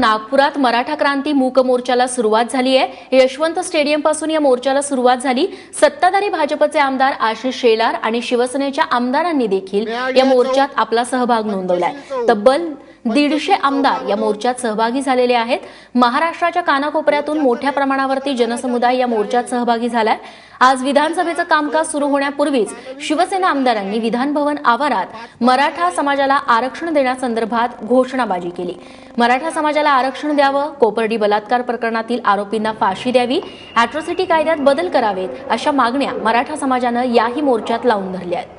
नागपुरात मराठा क्रांती मूक मोर्चाला सुरुवात झाली आहे. यशवंत स्टेडियमपासून या मोर्चाला सुरुवात झाली. सत्ताधारी भाजपचे आमदार आशिष शेलार आणि शिवसेनेच्या आमदारांनी देखील या मोर्चात आपला सहभाग नोंदवलाय तब्बल दीडशे आमदार या मोर्चात सहभागी झालेले आहेत. महाराष्ट्राच्या कानाकोपऱ्यातून मोठ्या प्रमाणावरती जनसमुदाय या मोर्चात सहभागी झालाय. आज विधानसभेचं कामकाज सुरू होण्यापूर्वीच शिवसेना आमदारांनी विधानभवन आवारात मराठा समाजाला आरक्षण देण्यासंदर्भात घोषणाबाजी केली. मराठा समाजाला आरक्षण द्यावं कोपर्डी बलात्कार प्रकरणातील आरोपींना फाशी द्यावी अॅट्रॉसिटी कायद्यात बदल करावेत अशा मागण्या मराठा समाजानं याही मोर्चात लावून धरल्या आहेत.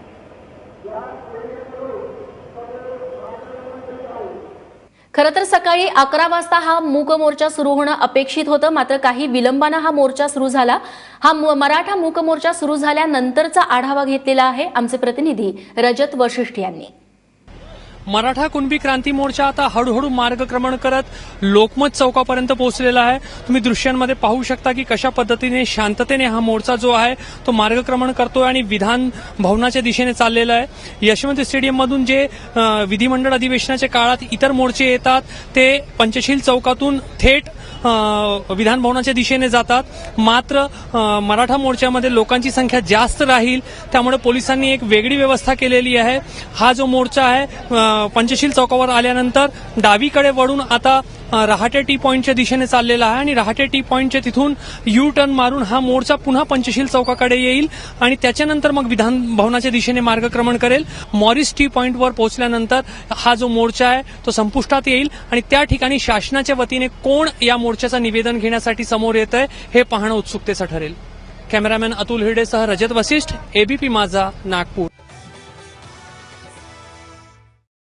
खरं तर सकाळी अकरा वाजता हा मूक मोर्चा सुरू होणं अपेक्षित होतं. मात्र काही विलंबानं हा मोर्चा सुरू झाला. हा मराठा मूक मोर्चा सुरू झाल्यानंतरचा आढावा घेतलेला आहे आमचे प्रतिनिधी रजत वशिष्ठ यांनी. मराठा कुणबी क्रांती मोर्चा आता हळूहळू मार्गक्रमण करत लोकमत चौकापर्यंत पोहोचलेला आहे. तुम्ही दृश्यांमध्ये पाहू शकता की कशा पद्धतीने शांततेने हा मोर्चा जो आहे तो मार्गक्रमण करतोय आणि विधान भवनाच्या दिशेने चाललेला आहे. यशवंत स्टेडियममधून जे विधिमंडळ अधिवेशनाच्या काळात इतर मोर्चे येतात ते पंचशील चौकातून थेट विधान भवनाच्या दिशेने जातात. मात्र मराठा मोर्चामध्ये लोकांची संख्या जास्त राहील. त्यामुळे पोलिसांनी एक वेगळी व्यवस्था केलेली आहे. हा जो मोर्चा आहे पंचशील चौकावर आल्यानंतर डावीकडे वळून आता रहाटे टी पॉईंटच्या दिशेने चाललेला आहे आणि रहाटे टी पॉईंटच्या तिथून यू टर्न मारून हा मोर्चा पुन्हा पंचशील चौकाकडे येईल आणि त्याच्यानंतर मग विधान भवनाच्या दिशेने मार्गक्रमण करेल. मॉरिस टी पॉईंटवर पोहोचल्यानंतर हा जो मोर्चा आहे तो संपुष्टात येईल आणि त्या ठिकाणी शासनाच्या वतीने कोण या मोर्चाचं निवेदन घेण्यासाठी समोर येत आहे हे पाहणं उत्सुकतेचं ठरेल. कॅमेरामॅन अतुल हिरडेसह रजत वसिष्ठ एबीपी माझा नागपूर.